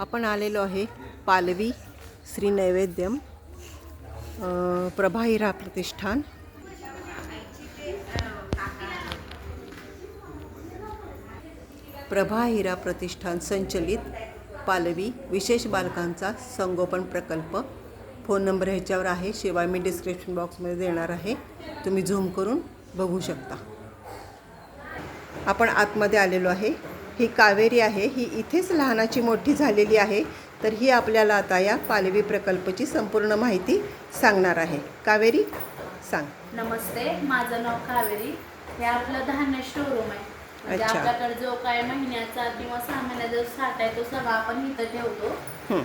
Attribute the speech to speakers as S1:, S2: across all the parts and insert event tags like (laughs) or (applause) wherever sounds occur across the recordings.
S1: आपण आलेलो आहे पालवी श्री नैवेद्यम प्रभाहिरा प्रतिष्ठान. प्रभाहिरा प्रतिष्ठान संचलित पालवी विशेष बालकांचा संगोपन प्रकल्प. फोन नंबर ह्याच्यावर आहे शिवाय मी डिस्क्रिप्शन बॉक्समध्ये देणार आहे. तुम्ही झूम करून बघू शकता. आपण आतमध्ये आलेलो आहे. ही कावेरी आहे ही इथेच लहानाची मोठी झालेली आहे तर ही आपल्याला आता या पालवी प्रकल्पाची संपूर्ण माहिती सांगणार आहे. कावेरी सांग.
S2: नमस्ते माझं नाव कावेरी. हे आपलं धान्य शोरूम आहे. म्हणजे. आपल्याकडे जो काय महिन्याचा किंवा सहा महिन्याचा जो साठ आहे तो सगळा आपण इथं ठेवतो.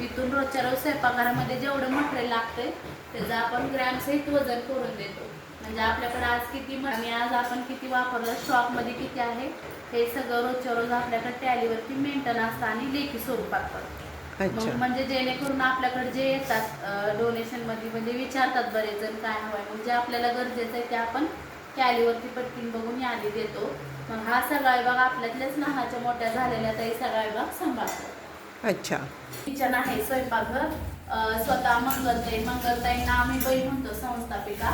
S2: इथून रोजच्या रोज स्वयंपाकघरामध्ये जेवढं मटेरियल लागतंय त्याचं आपण ग्रॅम सहित वजन करून देतो. म्हणजे आपल्याकडे आज किती आणि आज आपण किती वापरलं स्टॉकमध्ये किती आहे हे सगळं रोजच्या रोज आपल्याकडे टॅलीवरती मेंटेन असतं आणि लेखी स्वरूपात पण.
S1: अच्छा.
S2: मग म्हणजे जेणेकरून आपल्याकडे जे येतात डोनेशनमध्ये म्हणजे विचारतात बरेच जण काय हवंय म्हणजे आपल्याला गरजेचं आहे ते आपण कॅलीवरती पटकीन बघून यादी देतो. मग हा सगळा विभाग आपल्यातल्याच लहानाच्या मोठ्या झालेल्या तरी सगळा विभाग सांभाळतो.
S1: अच्छा.
S2: किचन आहे स्वयंपाकघर स्वतः मंगलताई मंगलताईंना आम्ही बाई म्हणतो संस्थापिका.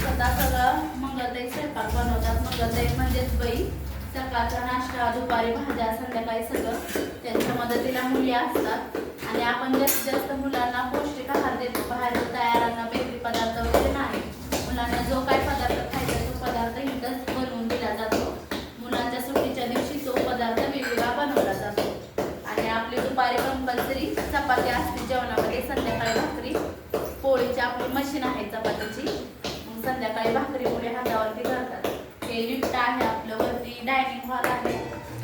S2: स्वतः सगळं मंगलताई स्वयंपाक बनवतात. मंगलताई म्हणजेच बाई सकाळचा नाश्ता दुपारी भाज्या संध्याकाळी सगळं त्यांच्या मदतीला मुली असतात. आणि आपण जास्तीत जास्त मुलांना पौष्टिक आहार देतो. बाहेर तयार अन्न बेकरी पदार्थ वगैरे नाही. मुलांना जो काय पदार्थ खायचा तो पदार्थ इथंच बनवून दिला जातो. मुलांच्या सुट्टीच्या दिवशी तो पदार्थ वेगवेगळा बनवला जातो. आणि आपली दुपारी कंपल्सरी चपाती असते जेवणामध्ये संध्याकाळी भाकरी पोळीची आपली मशीन आहे चपातीची. मग संध्याकाळी भाकरी पोळी हातावरती करतात हे लिफ्ट आहे आपलं वरती डायनिंग हॉल आहे.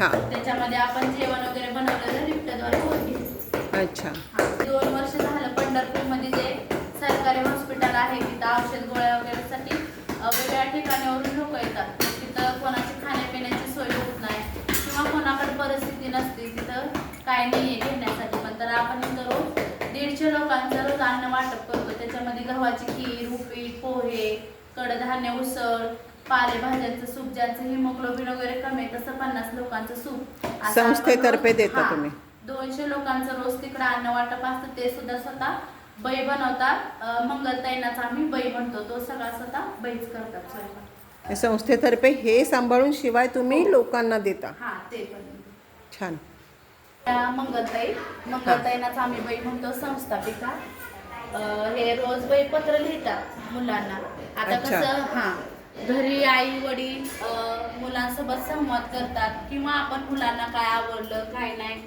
S1: हां.
S2: त्याच्यामध्ये आपण जेवण वगैरे बनवलेलं लिफ्टद्वारे होत घेतो
S1: अच्छा.
S2: हा, दोन वर्ष झालं पंढरपूरमध्ये जे सरकारी हॉस्पिटल आहे तिथं औषध गोळ्या वगैरेसाठी अ, वेगळ्या ठिकाणावरून लोक येतात. तिथं कोणाची खाण्यापिण्याची सोय होत नाही किंवा कोणाकडे परिस्थिती नसते तिथं काय नाही आहे घेण्यासाठी. पण तर आपण इथं रोज दीडशे लोकांचं रोज अन्न वाटप करतो. त्याच्यामध्ये गव्हाची खीर उपीट पोहे कडधान्य उसळ पालेभाज्यांचं सूप ज्यांचं हिमोग्लोबिन वगैरे कमी आहे तसं पन्नास लोकांचं सूप. आपण
S1: संस्थेतर्फे
S2: रोज-
S1: देता
S2: हा.
S1: तुम्ही?
S2: दोनशे लोकांचं रोज तिकडं अन्न वाटप असतं ते सुद्धा स्वतः बाई बनवतात अं, मंगलताईंनाच आम्ही बाई म्हणतो तो सगळा स्वतः बाईच करतात स्वयंपाक.
S1: संस्थेतर्फे हे सांभाळून शिवाय तुम्ही लोकांना देता.
S2: हा ते पण.
S1: छान.
S2: त्या मंगलताई मंगलताईंनाच आम्ही बाई म्हणतो संस्थापिका. अं, हे रोज बाई पत्र लिहितात मुलांना. आता
S1: अच्छा.
S2: कसं हा घरी आई वडील मुलांसोबत संवाद करतात किंवा आपण मुलांना काय आवडलं काय नाही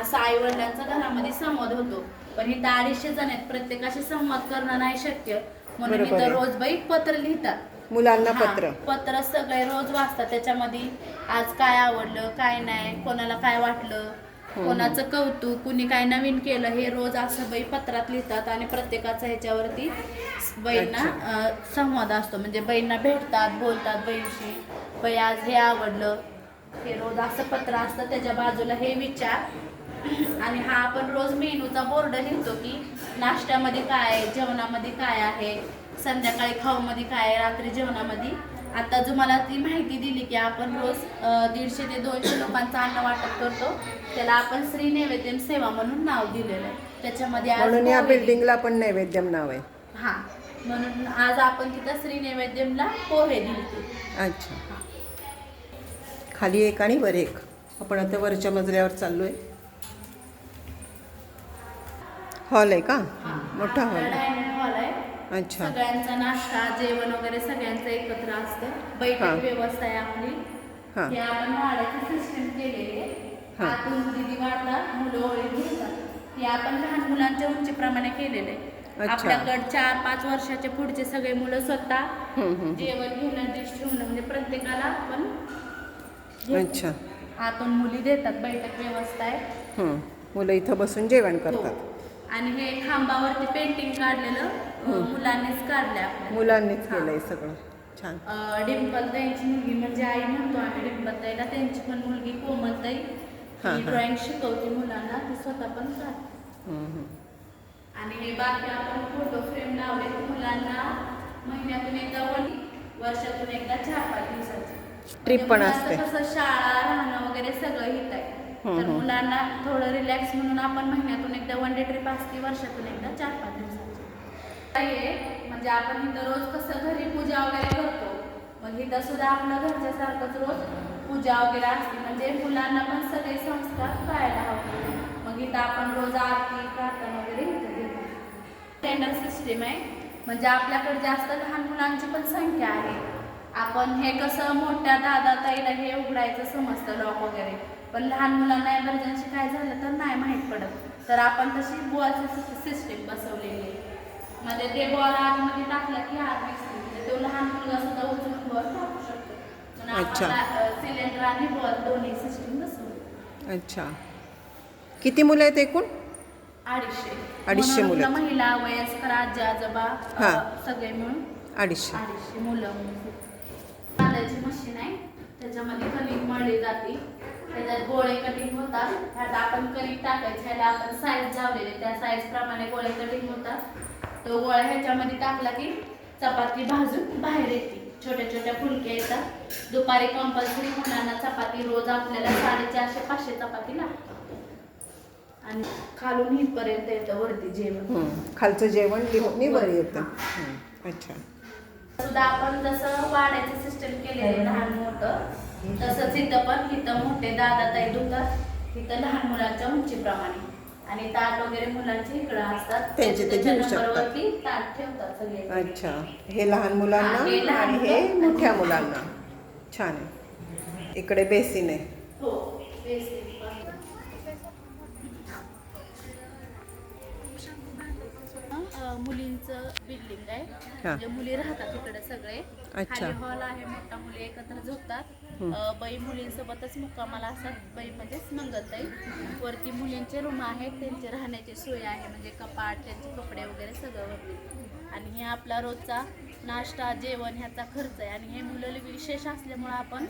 S2: असं आई वडिलांचा घरामध्ये संवाद होतो. पण इथं अडीचशे जण आहेत प्रत्येकाशी संवाद करणं नाही शक्य. म्हणून
S1: बरोबर
S2: इथं
S1: आहे.
S2: रोज बाई पत्र लिहितात.
S1: मुलांना
S2: हा,
S1: पत्र.
S2: पत्र सगळे रोज वाचतात. त्याच्यामध्ये आज काय आवडलं काय नाही कोणाला काय वाटलं कोणाचं कौतुक कुणी काय नवीन केलं हे रोज असं बाई पत्रात लिहितात आणि प्रत्येकाचा ह्याच्यावरती बाईंना अं, संवाद असतो. म्हणजे बाईंना भेटतात बोलतात बाईंशी बाई आज हे आवडलं हे रोज असं पत्र असतं त्याच्या बाजूला हे विचार. आणि हा आपण रोज मेनूचा बोर्ड लिहितो की नाश्त्यामध्ये काय आहे जेवणामध्ये काय आहे संध्याकाळी खाऊमध्ये काय आहे रात्री जेवणामध्ये. आता जो मला ती माहिती दिली की आपण रोज दीडशे ते दोनशे लोकांचं अन्न वाटप करतो. त्याला आपण श्री नैवेद्यम सेवा म्हणून नाव दिलेलं आहे. त्याच्यामध्ये आज
S1: म्हणून या
S2: पोहे.
S1: बिल्डिंगला पण नैवेद्यम नाव आहे.
S2: हा म्हणून आज आपण तिथं श्री नैवेद्यमला पोहे दिले
S1: अच्छा. खाली एक आणि वर एक. आपण आता वरच्या मजल्यावर चाललोय. हॉल आहे का? मोठा हॉल आहे. अच्छा.
S2: सगळ्यांचा नाश्ता जेवण वगैरे सगळ्यांचं एकत्र असतं.
S1: हा.
S2: बैठक व्यवस्था आहे आपली.
S1: हां.
S2: हे आपण वाड्याची सिस्टम केलेली आहे. आतून दिदी वाढतात मुलं वगैरे घेतात हे आपण लहान मुलांच्या उंचीप्रमाणे केलेले आहे. आपल्याकडे चार पाच वर्षाचे पुढचे सगळे मुलं स्वतः. जेवण घेणं डिश ठेवणं म्हणजे प्रत्येकाला आपण.
S1: अच्छा
S2: आतून मुली देतात बैठक व्यवस्था आहे.
S1: मुलं इथं बसून जेवण
S2: हो.
S1: करतात
S2: आणि हे खांबावरती पेंटिंग काढलेलं मुलांनीच काढलंय आपल्या
S1: मुलांनीच. केलंय सगळं छान
S2: अ, डिंपलताईंची मुलगी म्हणजे आई म्हणतो आम्ही डिंपलताईला त्यांची पण मुलगी कोमलताई
S1: हा, हा.
S2: ड्रॉइंग शिकवते मुलांना ती स्वतः पण
S1: हम्म, हम्म.
S2: आणि हे बाकी आपण फोटो फ्रेम लावले की मुलांना महिन्यातून एकदा वळी वर्षातून एकदा चार पाच दिवसाची
S1: Trip
S2: म्हणजे
S1: पण
S2: मुलांचं
S1: असते.
S2: कसं शाळा राहणं वगैरे सगळं हित आहे तर मुलांना थोडं रिलॅक्स म्हणून आपण महिन्यातून एकदा वन डे ट्रिप असते वर्षातून एकदा चार पाच दिवसाची काय आहे म्हणजे आपण इथं रोज कसं घरी पूजा वगैरे करतो मग इथं सुद्धा आपलं घरच्या सारखंच रोज पूजा वगैरे असते म्हणजे मुलांना पण सगळे संस्कार कळायला हवे. मग इथं आपण रोज आरती प्रार्थना वगैरे घेतो. टेंडर सिस्टीम आहे. म्हणजे आपल्याकडे जास्त लहान मुलांची पण संख्या आहे. आपण हे कसं मोठ्या दादा ताईला हे उघडायचं समजतं लॉक वगैरे. पण लहान मुलांना एमर्जन्सी काय झालं तर नाही माहीत पडत. तर आपण तशी बॉलची सिस्टीम बसवलेली आहे. म्हणजे ते बॉल आतमध्ये टाकलं की आत दिसते. म्हणजे तो लहान मुलगा सुद्धा उचलून बॉल टाकू
S1: अच्छा.
S2: सिलेंडर आणि बॉल दोन्ही सिस्टीम बसवली
S1: अच्छा. किती मुलं आहेत एकूण?
S2: अडीचशे.
S1: अडीचशे मुलं.
S2: महिला वयस्कर आजी आजोबा
S1: हा.
S2: सगळे मिळून
S1: अडीचशे.
S2: अडीचशे मुलं. कांद्याची मशीन आहे. त्याच्यामध्ये कणिक मळली जाते. त्याच्यात गोळे कटिंग होतात. ह्यात आपण कणिक टाकायचे. ह्याला आपण साईज लावलेले त्या साईज प्रमाणे गोळे कटिंग होतात. तो गोळा ह्याच्यामध्ये टाकला की चपाती भाजून बाहेर येते. छोट्या छोट्या फुलक्या येतात. दुपारी कंपल्सरी मुलांना चपाती रोज आपल्याला साडेचारशे पाचशे चपाती लागतात. आणि खालून हितपर्यंत येतं वरती जेवण.
S1: हं. खालचं जेवण लिफ्टनी वर येतं. हं. अच्छा.
S2: सुद्धा आपण जसं वाड्याचं सिस्टम केलेलं लहान मोठं तसंच इथं पण इथं मोठे दादा ताई दुखतात. इथं लहान मुलांच्या उंचीप्रमाणे. आणि ताट वगैरे मुलांचे इकडं असतात.
S1: त्यांचे ते घेऊ शकतात.
S2: ताट ठेवतात सगळे.
S1: अच्छा. हे लहान मुलांना आणि हे. मोठ्या मुलांना. छान आहे. इकडे बेसिन आहे.
S2: हो बेसिक मुलींचं बिल्डिंग आहे. म्हणजे मुली राहतात इकडे सगळे.
S1: अच्छा.
S2: हॉल आहे मोठा मुली एकत्र झोपतात. बाई मुलींसोबतच मुक्कामाला असतात. बाई म्हणजेच मंगलताई. वरती मुलींचे रूम आहेत त्यांची राहण्याची सोय आहे. म्हणजे कपाट त्यांचे कपडे वगैरे सगळं आणि हे आपला रोजचा नाश्ता जेवण ह्याचा खर्च आहे. आणि हे मुलं विशेष असल्यामुळं आपण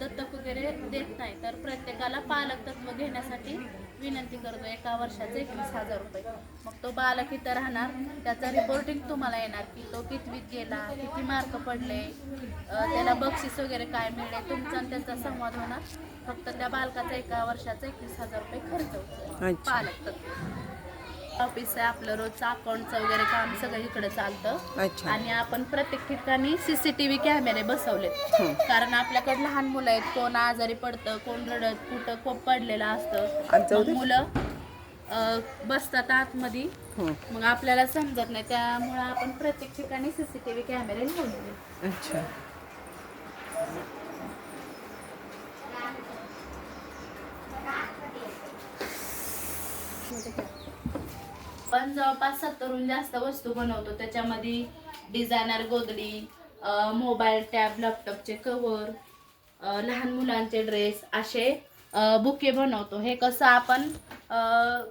S2: दत्तक वगैरे देत नाही. तर प्रत्येकाला पालक तत्व घेण्यासाठी विनंती करतो एका वर्षाचे एकवीस हजार रुपये. मग तो बालक इथं राहणार त्याचा रिपोर्टिंग तुम्हाला येणार की तो कितवीत गेला किती मार्क पडले त्याला बक्षीस वगैरे काय मिळेल तुमचा आणि त्याचा संवाद होणार. फक्त त्या बालकाचा एका वर्षाचा एकवीस हजार रुपये खर्च होतो. पालक तत्व ऑफिस आहे आपलं रोजचं अकाउंटचं वगैरे काम सगळं इकडे चालतं.
S1: अच्छा.
S2: आणि आपण प्रत्येक ठिकाणी सीसीटीव्ही कॅमेरे बसवलेत.
S1: हं.
S2: कारण आपल्याकडे लहान मुलं आहेत कोण आजारी पडतं कोण रडत कुठं खूप पडलेलं असतं.
S1: जाऊ
S2: मग
S1: दे.
S2: मुलं अं, बसतात आतमध्ये.
S1: हं.
S2: मग आपल्याला समजत नाही त्यामुळं आपण प्रत्येक ठिकाणी सीसीटीव्ही कॅमेरे लावलेले
S1: अच्छा.
S2: पण जवळपास सत्तरहून जास्त वस्तू बनवतो. त्याच्यामध्ये डिझायनर गोदडी मोबाईल टॅब लॅपटॉपचे कवर लहान मुलांचे ड्रेस असे बुके बनवतो. हे कसं आपण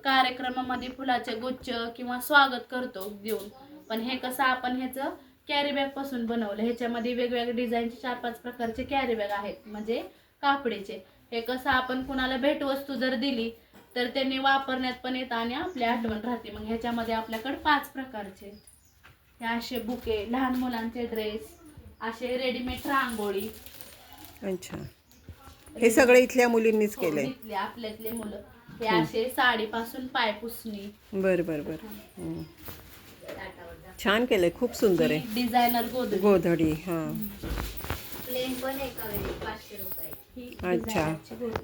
S2: कार्यक्रमामध्ये फुलाचे गुच्छ किंवा स्वागत करतो देऊन पण हे कसं आपण ह्याचं कॅरी पासून बनवलं. ह्याच्यामध्ये वेगवेगळ्या डिझाईनचे चार पाच प्रकारचे कॅरी बॅग आहेत. म्हणजे कापडीचे. हे कसं आपण कुणाला भेटवस्तू जर दिली तर त्यांनी वापरण्यात पण येतं आणि आपली आठवण राहते. मग ह्याच्यामध्ये आपल्याकडे पाच प्रकारचे. हे असे बुके लहान मुलांचे ड्रेस असे रेडीमेड रांगोळी.
S1: अच्छा. हे सगळं इथल्या मुलींनीच
S2: हो,
S1: केलंय.
S2: इथले आपल्यातले मुलं. हे असे साडीपासून पायपुसणी
S1: बर बर बर. हं. छान केलंय खूप सुंदर आहे.
S2: डिझायनर
S1: गोधडी. हां.
S2: प्लेन पण एका वेळी पाचशे रुपये. ही
S1: अच्छा.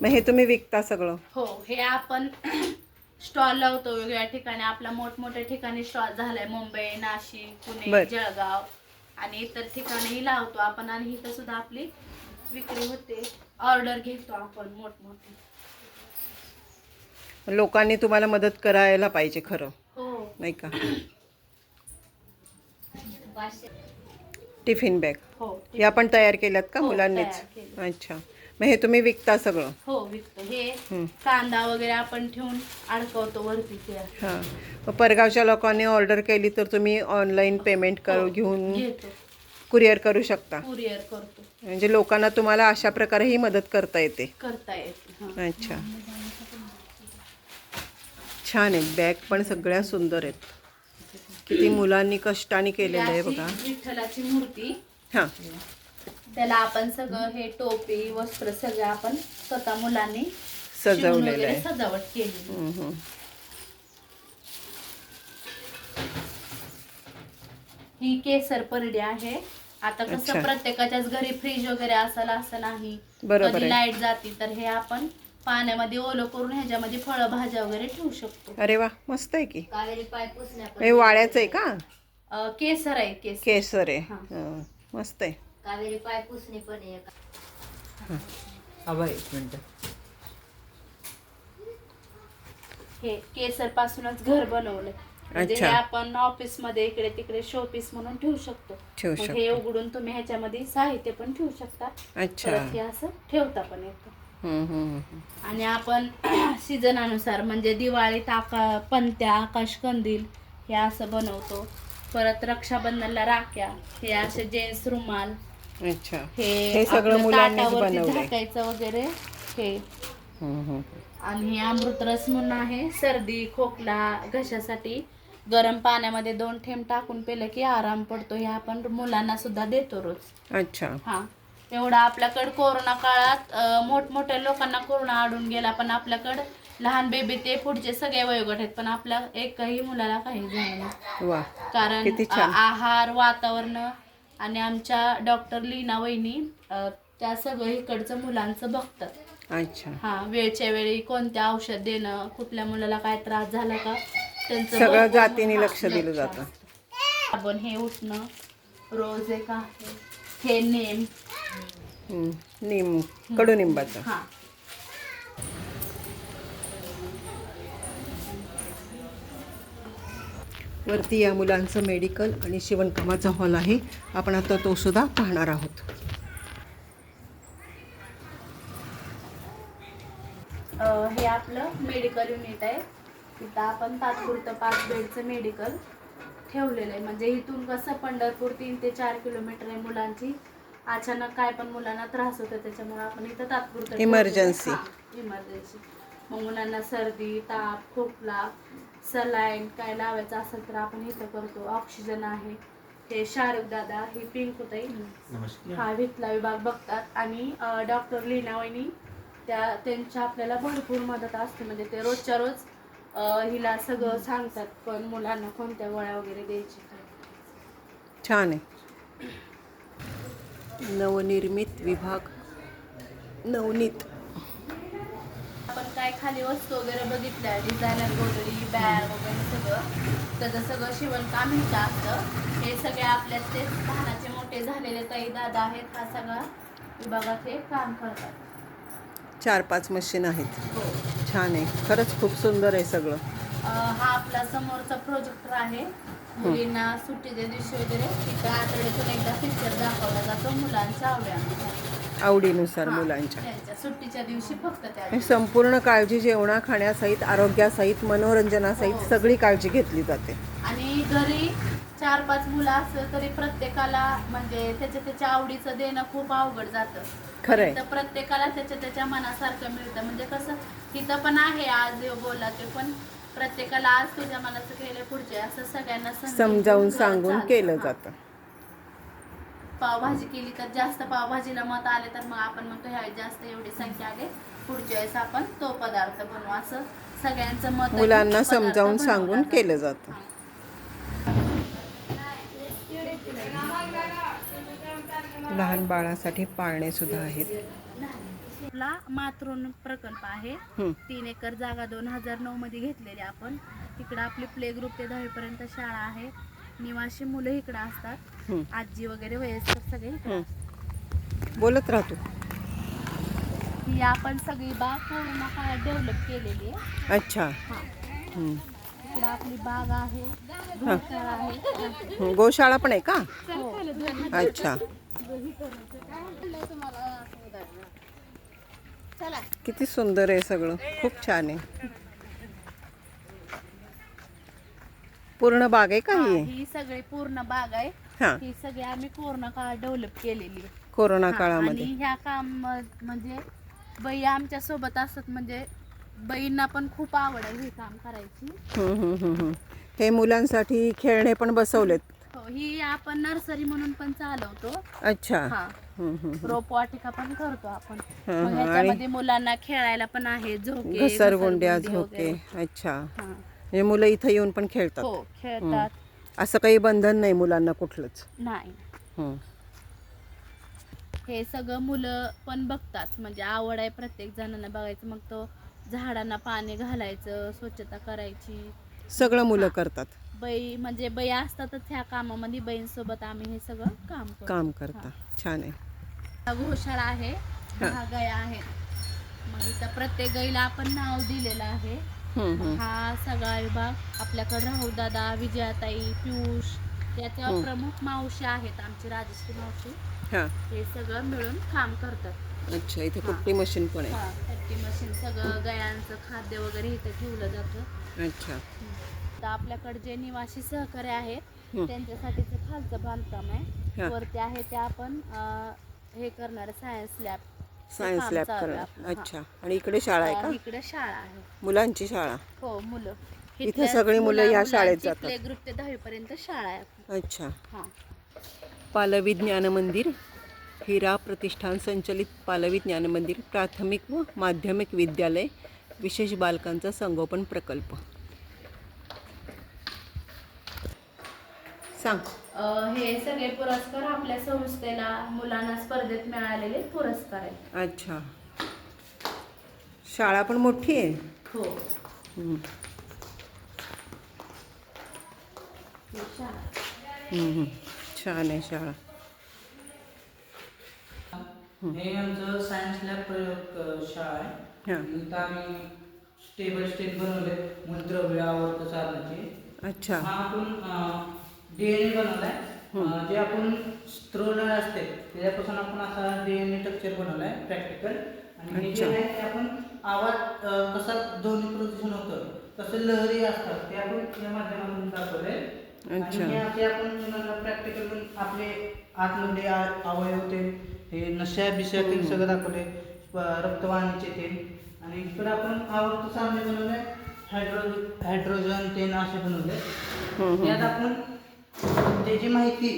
S1: मग हे तुम्ही विकता सगळं?
S2: हो हे आपण (clears throat) स्टॉल लावतो वेगवेगळ्या ठिकाणी. आपला मोठमोठ्या ठिकाणी स्टॉल झालाय. मुंबई नाशिक. पुणे जळगाव आणि इतर ठिकाणी लावतो आपण. आणि इथं सुद्धा आपली विक्री होते. ऑर्डर घेतो आपण मोठमोठी.
S1: लोकांनी तुम्हाला मदत करायला पाहिजे खरं.
S2: हो.
S1: नाही का? Tiffin bag.
S2: हो
S1: हे आपण तयार केल्यात का
S2: हो,
S1: मुलांनीच. अच्छा. मग हे तुम्ही विकता सगळं?
S2: हो विकतो. हे
S1: हं.
S2: कांदा वगैरे आपण ठेवून अडकवतो वरती ते
S1: हां. मग परगावच्या लोकांनी ऑर्डर केली तर तुम्ही ऑनलाईन पेमेंट करू
S2: हो,
S1: घेऊन
S2: घेतो.
S1: कुरिअर करू शकता?
S2: कुरिअर करतो.
S1: म्हणजे लोकांना तुम्हाला अशा प्रकारेही मदत करता येते?
S2: करता येते हं.
S1: अच्छा. छान आहेत बॅग पण सगळ्या सुंदर आहेत. किती मुलांनी कष्टाने केलेलं आहे
S2: ही
S1: बघा.
S2: अशी विठ्ठलाची मूर्ती.
S1: हां.
S2: त्याला आपण सगळं हे टोपी वस्त्र सगळं आपण स्वतः मुलांनी शिवून
S1: सजवलेलं
S2: वगैरे
S1: आहे.
S2: सजावट केली
S1: हम्म, हम्म.
S2: ही केसर परडी आहे. आता
S1: अच्छा.
S2: कसं प्रत्येकाच्याच घरी फ्रीज वगैरे असेल असं नाही.
S1: बरोबर
S2: कधी
S1: आहे.
S2: लाइट जाती तर हे आपण पाण्यामध्ये ओलं करून ह्याच्यामध्ये फळं भाज्या वगैरे ठेवू शकतो.
S1: अरे वा मस्त आहे की.
S3: कावेरी पाय पुसण्या पण
S1: हे वाळ्याचं आहे का?
S2: अं, केसर आहे केसर.
S1: केसर आहे.
S2: हा.
S1: हं, मस्त आहे.
S3: कावेरी पाय पुसणे पण आहे (laughs)
S4: आबा एक मिनिट.
S2: हे केसर पासूनच घर बनवलंय. म्हणजे हे
S1: अच्छा.
S2: आपण ऑफिसमध्ये इकडे तिकडे शो पीस म्हणून ठेवू शकतो.
S1: ठेवू
S2: मग हे
S1: शकतो.
S2: उघडून तुम्ही ह्याच्यामध्ये साहित्य पण ठेवू शकता.
S1: अच्छा.
S2: परत हे असं ठेवता पण येतं.
S1: हम्म, हम्म, हम्म.
S2: आणि आपण (clears throat) सीझनानुसार म्हणजे दिवाळीत आका पंत्या आकाशकंदील हे असं बनवतो. परत रक्षाबंधनला राख्या हे असे जेंट्स रुमाल
S1: अच्छा.
S2: हे
S1: सगळं मुलांनीच बनवलंय.
S2: वगैरे हे.
S1: हम्म, हम्म.
S2: आणि हे अमृतरस म्हणून आहे सर्दी खोकला घशासाठी. गरम पाण्यामध्ये दोन थेंब टाकून पेलं की आराम पडतो हे आपण मुलांना सुद्धा देतो रोज.
S1: अच्छा.
S2: हा. एवढा आपल्याकडं कोरोना काळात अं, मोठमोठ्या लोकांना कोरोना आढळून गेला पण आपल्याकडं लहान बेबी ते पुढचे सगळे वयोगट आहेत पण आपल्या एकही मुलाला काही झालं नाही.
S1: वा
S2: कारण
S1: किती छान.
S2: आ- आहार वातावरण आणि आमच्या डॉक्टर लीना वहिनी त्या सगळं इकडचं मुलांचं बघतात.
S1: अच्छा.
S2: हा वेळच्या वेळी कोणते औषध देणं कुठल्या मुलाला काय त्रास झाला का त्यांचं
S1: सगळं जातीने लक्ष दिलं जातं.
S2: साबण हे उठणं रोज एक आहे. हे नेम.
S1: निम कडुनिंबाचं.
S2: हा.
S1: वरती या मुलांचं मेडिकल आणि शिवणकामाचा हॉल आहे. आपण आता तो सुद्धा पाहणार आहोत.
S2: हे आपलं मेडिकल युनिट आहे. तिथं आपण तात्पुरतं पाच बेडचं मेडिकल ठेवलेलं आहे. म्हणजे इथून कसं पंढरपूर तीन ते चार किलोमीटर आहे मुलांची. अचानक काय पण मुलांना त्रास होतो त्याच्यामुळे आपण इथं तात्पुरतं
S1: Emergency.
S2: इमर्जन्सी मग मुलांना सर्दी ताप खोकला सलाईन काय लावायचं असेल तर आपण इथं करतो. ऑक्सिजन आहे. हे शाहरुख दादा ही पिंक ताई हा विकला विभाग बघतात. आणि डॉक्टर लीना वहिनी त्या त्यांच्या आपल्याला भरपूर मदत असते. म्हणजे ते रोजच्या रोज अ, हिला सगळं सांगतात. पण मुलांना कोणत्या गोळ्या वगैरे द्यायची
S1: छान आहे. नवनिर्मित विभाग. नवनीत.
S2: आपण काय खाली वस्तू वगैरे बघितल्या डिझायनर गोदडी बॅग वगैरे सगळं. त्याचं सगळं शिवणकाम हिचं असतं. हे सगळे आपल्या ते लहानाचे मोठे झालेले ताई दादा आहेत. हा सगळा विभागात हे काम करतात.
S1: चार पाच मशीन आहेत.
S2: हो.
S1: छान आहे. खरंच खूप सुंदर आहे सगळं.
S2: हा आपला समोरचा प्रोजेक्टर आहे. मुलींना सुट्टीच्या दिवशी वगैरे. तिथं आठवड्यातून एकदा पिक्चर दाखवला जातो. मुलांच्या आवड्यानुसार
S1: आवडीनुसार मुलांच्या.
S2: सुट्टीच्या दिवशी फक्त
S1: संपूर्ण काळजी जेवणा खाण्यासहित आरोग्यासहित मनोरंजनासहित सगळी काळजी घेतली जाते.
S2: आणि घरी चार पाच मुलं असलं तरी प्रत्येकाला म्हणजे त्याच्या त्याच्या आवडीचं देणं खूप अवघड जातं.
S1: खरंय.
S2: तर प्रत्येकाला त्याच्या त्याच्या मनासारखं मिळतं. म्हणजे कसं तिथं पण आहे आज बोला ते पण प्रत्येकाला आज तुझ्या मनाचं केलं पुढचे असं सगळ्यांना
S1: समजावून सांगून. केलं. जातं.
S2: पावभाजी केली तर जास्त पावभाजीला मत आले तर मग आपण म्हणतो ह्या जास्त एवढी संख्या आले. पुढच्या वेळेस आपण तो पदार्थ बनवू. असं सगळ्यांचं मत
S1: मुलांना समजावून सांगून. केलं जातं. लहान बाळासाठी पाळणे सुद्धा आहेत.
S2: आपला मातृण प्रकल्प आहे. तीन एकर जागा दोन हजार नऊ मध्ये घेतलेली आपण. तिकडं आपली प्ले ग्रुप ते दहावीपर्यंत शाळा आहे. निवासी मुलं इकडं असतात.
S1: हं.
S2: आजी वगैरे वयस्कर सगळे इकडं.
S1: हं. बोलत राहतो.
S2: ही आपण सगळी बाग पूर्ण काळात डेव्हलप केलेली आहे.
S1: अच्छा.
S2: हा.
S1: हं.
S2: इकडं आपली बाग आहे. गोशाळा आहे.
S1: हं, गोशाळा पण आहे का?
S2: हो.
S1: अच्छा.
S2: चला
S1: किती सुंदर आहे सगळं. खूप छान आहे. पूर्ण बाग आहे का
S2: हा, सगळी पूर्ण बाग आहे.
S1: हा.
S2: ही सगळी आम्ही पूर्ण काळ डेव्हलप केलेली. आहे.
S1: कोरोना
S2: हा,
S1: काळामध्ये.
S2: आणि ह्या काम म्हणजे बाई आमच्यासोबत असत म्हणजे बाईंना पण खूप आवड आहे हे काम करायची.
S1: हं, मुलांसाठी खेळणे पण बसवलेत.
S2: हो हो आपण नर्सरी म्हणून पण चालवतो.
S1: अच्छा.
S2: हा. रोपवाटिका पण करतो आपण.
S1: हं,
S2: मग. ह्याच्यामध्ये मुलांना खेळायला पण आहे झोके
S1: घसरगुंड्या
S2: घसरगुंडी
S1: झोके.
S2: वगैरे.
S1: अच्छा.
S2: हा.
S1: म्हणजे मुलं इथं येऊन पण खेळतात.
S2: हो खेळतात.
S1: असं काही बंधन नाही मुलांना कुठलंच.
S2: नाही.
S1: हं.
S2: हे सगळं मुलं पण बघतात. म्हणजे आवड आहे प्रत्येक जणांना बघायचं. मग तो झाडांना पाणी घालायचं स्वच्छता करायची.
S1: सगळं मुलं करतात.
S2: बाई म्हणजे बाई असतातच ह्या कामामध्ये. बाईंसोबत आम्ही हे सगळं काम करतो.
S1: काम करतात छान आहे.
S2: हा आहे. दहा गाया आहेत मग इथं प्रत्येक गाईला आपण नाव दिलेलं आहे.
S1: हं,
S2: सगळा विभाग आपल्याकडे राहू दादा विजयाताई पियुष याच्या प्रमुख मावशी आहेत आमची राजश्री मावशी.
S1: हां.
S2: हे सगळं मिळून काम करतात.
S1: अच्छा इथे कुठली मशीन पण आहे.
S2: हा थर्टी मशीन सगळं गायांचं खाद्य वगैरे इथं ठेवलं जातं.
S1: अच्छा.
S2: तर आपल्याकडे जे निवासी सहकारी आहेत
S1: हं.
S2: त्यांच्यासाठीचं खालचं बांधकाम आहे.
S1: हा.
S2: वरती आहे ते आपण अं, हे करणार सायन्स लॅब
S1: सायन्स लॅब करणार अच्छा. आणि इकडे शाळा आहे का?
S2: इकडे शाळा आहे.
S1: मुलांची शाळा.
S2: हो मुलं.
S1: इथे सगळी मुलं या शाळेत जातात.
S2: प्ले ग्रुप ते दहावी पर्यंत शाळा आहे
S1: अच्छा.
S2: हा.
S1: पालवी ज्ञान मंदिर हिरा प्रतिष्ठान संचलित पालवी ज्ञान मंदिर प्राथमिक व माध्यमिक विद्यालय विशेष बालकांचा संगोपन प्रकल्प. सांग.
S2: अं, हे सगळे पुरस्कार आपल्या संस्थेला मुलांना स्पर्धेत मिळालेले पुरस्कार आहेत.
S1: अच्छा. शाळा पण मोठी आहे?
S2: हो.
S1: हम्म.
S2: ही शाळा.
S1: हम्म, हम्म. छान आहे शाळा.
S4: हे आमचं सायन्स लॅब प्रयोग अ, शाळा आहे.
S1: हां.
S4: इथं आम्ही स्टेप बाय स्टेप बनवले मूलद्रव्य आवर्त साधनाचे
S1: अच्छा.
S4: हा आपण डीएनए बनवलाय. जे आपण स्त्रोनळ असते त्याच्यापासून आपण असा डीएनए स्ट्रक्चर बनवलाय प्रॅक्टिकल आणि हे जे. आहे ते आपण आवाज कसा ध्वनी प्रदूषण होतं कसं लहरी असतात ते आपण या माध्यमातून दाखवले. आणि हे आपण मुलांना प्रॅक्टिकल आपले आतमधले आ- अवयव ते हे नशा बिशा ते सगळं दाखवले रक्तवाहिनीचे ते. आणि इकडे आपण आवर्त सामने बनवले हायड्रो हायड्रोजन ते असे बनवले
S1: हम्म,
S4: यात आपण त्याची माहिती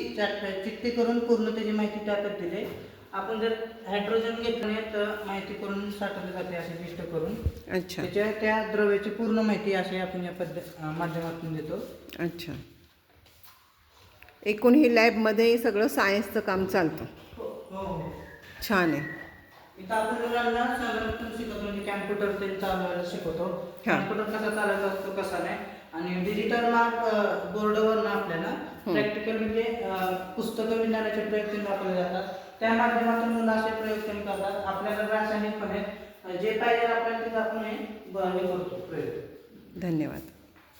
S4: चिठ्ठी करून पूर्ण त्याची माहिती त्यात दिली. आपण जर हायड्रोजन घेतलं तर माहिती करून साठवली जाते असे लिस्ट करून.
S1: अच्छा.
S4: त्याच्या त्या द्रव्याची पूर्ण माहिती असे आपण या पद्धत माध्यमातून देतो.
S1: अच्छा. एकूण ही लॅबमध्ये सगळं सायन्सचं काम चालतं.
S4: हो हो
S1: छान आहे.
S4: इथं आपण मुलांना शिकवतो म्हणजे कॅम्प्युटर ते चालवायला शिकवतो.
S1: हा.
S4: कॅम्प्युटर कसा चालवायचा असतो कसा नाही. आणि डिजिटल मार्क बोर्डवर ना आपल्याला प्रॅक्टिकल म्हणजे पुस्तकं विज्ञानाचे प्रयोग त्यांनी दाखवले जातात. त्या माध्यमातून मुलं असे प्रयोग त्यांनी करतात. आपल्याला रासायनिकपणे जे पाहिजे आपल्याला ते आपण हे हे करतो प्रयोग.
S1: धन्यवाद.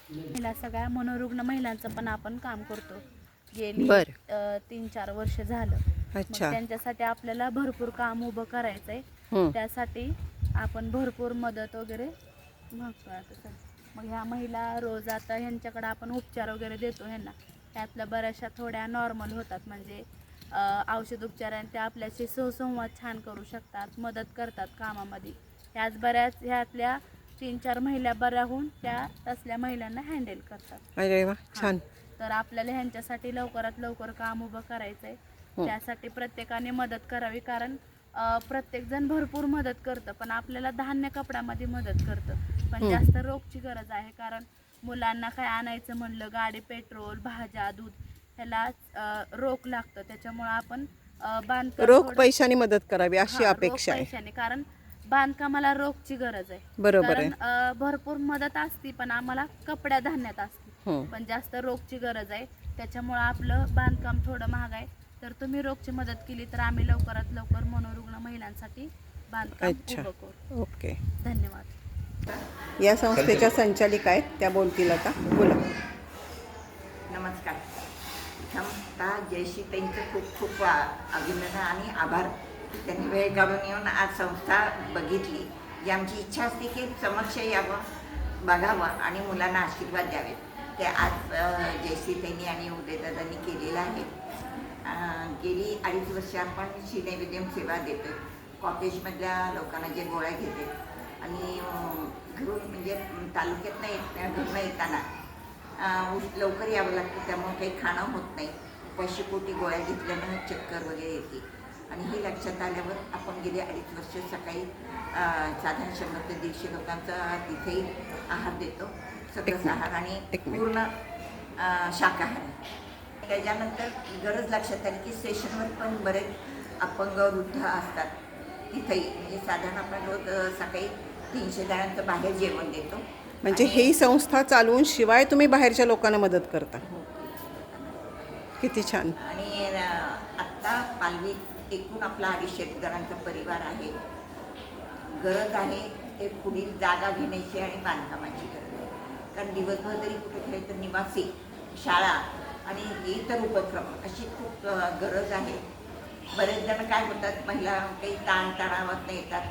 S2: महिला सगळ्या मनोरुग्ण महिलांचं पण आपण काम करतो. गेली तीन चार वर्ष झालं.
S1: अच्छा.
S2: त्यांच्यासाठी आपल्याला भरपूर काम उभं करायचंय. त्यासाठी आपण भरपूर मदत वगैरे. मग ह्या महिला रोज आता ह्यांच्याकडे आपण उपचार वगैरे देतो ह्यांना. त्यातल्या बऱ्याचशा थोड्या नॉर्मल होतात. म्हणजे औषध उपचाराने त्या आपल्याशी सुसंवाद छान करू शकतात मदत करतात कामामध्ये. ह्याच बऱ्याच ह्यातल्या तीन चार महिला बऱ्या होऊन त्या तसल्या महिलांना हँडल करतात.
S1: अरे वा छान.
S2: तर आपल्याला ह्यांच्यासाठी लवकरात लवकर काम उभं करायचंय.
S1: हो.
S2: त्यासाठी प्रत्येकाने मदत करावी कारण अं, प्रत्येकजण भरपूर मदत करतं पण आपल्याला धान्य कपड्यामध्ये मदत करतं. पण
S1: हं.
S2: जास्त रोगची गरज आहे कारण मुलांना काय आणायचं म्हणलं गाडी पेट्रोल भाज्या दूध ह्याला रोख लागतं. त्याच्यामुळं आपण बांधकाम
S1: रोख पैशाने मदत करावी अशी
S2: हा, रोख
S1: अपेक्षा आहे.
S2: पैशाने. कारण बांधकामाला रोखची गरज आहे.
S1: बरोबर आहे.
S2: कारण अं, भरपूर मदत असती पण आम्हाला कपड्या धान्यात असते.
S1: हं.
S2: पण जास्त रोगची गरज आहे. त्याच्यामुळं आपलं बांधकाम थोडं महाग आहे. तर तुम्ही रोगची मदत केली तर आम्ही लवकरात लवकर मनोरुग्ण महिलांसाठी बांधकाम
S1: अच्छा.
S2: उभं करू.
S1: ओके.
S2: धन्यवाद.
S1: या संस्थेच्या संचालिका आहेत त्या बोलतील आता. बोला.
S5: नमस्कार. क्षमता जयश्रीताईंचं खूप खूप अभिनंदन आणि आभार. त्यांनी वेळ काढून येऊन आज संस्था बघितली. जी आमची इच्छा असते की समक्ष यावं बघावं आणि मुलांना आशीर्वाद द्यावेत ते आज अ, त्यांनी आणि उदयदादांनी केलेलं आहे. गेली अडीच वर्ष आपण श्रीनैवेद्यम सेवा देतो कॉटेजमधल्या लोकांना जे गोळ्या घेते आणि घरून म्हणजे तालुक्यातनं येत घरनं येताना उश- लवकर यावं लागतं. त्यामुळे काही खाणं होत नाही. उपाशी पोटी गोळ्या घेतल्यानं चक्कर वगैरे येते. आणि हे लक्षात आल्यावर आपण गेले अडीच वर्ष सकाळी साधारण शंभर ते दीडशे लोकांचा तिथेही आहार देतो. सकस. आहार आणि. पूर्ण शाकाहारी. त्याच्यानंतर गरज लक्षात आली की स्टेशनवर पण बरेच अपंग वृद्ध असतात. तिथेही. म्हणजे साधारण आपण रोज सकाळी तीनशे जणांचं बाहेर जेवण देतो.
S1: म्हणजे ही संस्था चालवून शिवाय तुम्ही बाहेरच्या लोकांना मदत करता.
S5: हो.
S1: किती छान.
S5: आणि आत्ता पालवीत एकूण आपला अडीचशे जणांचा परिवार आहे. गरज आहे ते पुढील जागा घेण्याची आणि बांधकामाची गरज आहे. कारण दिवसभर जरी कुठे गेले तर निवासी शाळा आणि इतर उपक्रम अशी खूप गरज आहे. बरेच जण काय होतात महिला काही ताणतणावात येतात.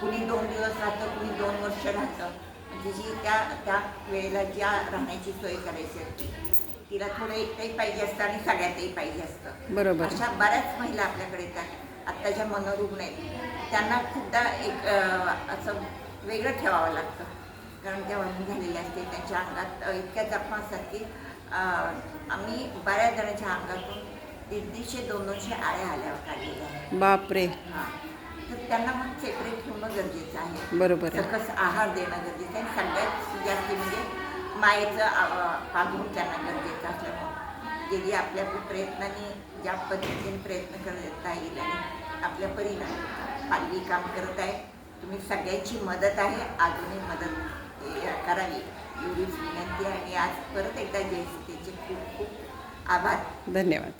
S5: कुणी दोन दिवस राहतं कुणी दोन वर्ष राहतं. म्हणजे जी त्या त्या वेळेला ज्या राहण्याची सोय करायची असते तिला थोडं एकटंही पाहिजे असतं आणि सगळ्यातही पाहिजे असतं.
S1: बरोबर.
S5: अशा बऱ्याच महिला आपल्याकडे येतात. आत्ता ज्या मनोरुग्ण आहेत त्यांना खूपदा एक असं वेगळं ठेवावं लागतं. कारण त्या वळून झालेल्या असते त्यांच्या अंगात इतक्या जखमा असतात की आम्ही बऱ्याच जणांच्या अंगातून दीड दीडशे दोन दोनशे आळ्या आल्यावर काढलेल्या
S1: बापरे.
S5: हां. तर त्यांना मग सेपरेट ठेवणं गरजेचं आहे.
S1: बरोबर
S5: सकस आहार देणं गरजेचं आहे. आणि सगळ्यात जास्त म्हणजे मायेचं पांघरून त्यांना गरजेचं असल्यामुळं. गेली आपल्या प्रयत्नांनी ज्या पद्धतीने प्रयत्न करता येईल आणि आपल्या परीनं पालवी काम करत आहे तुम्ही सगळ्यांची मदत आहे. अजूनही मदत करावी एवढीच विनंती आहे. आणि आज परत एकदा जयसीचे खूप खूप आभार.
S1: धन्यवाद.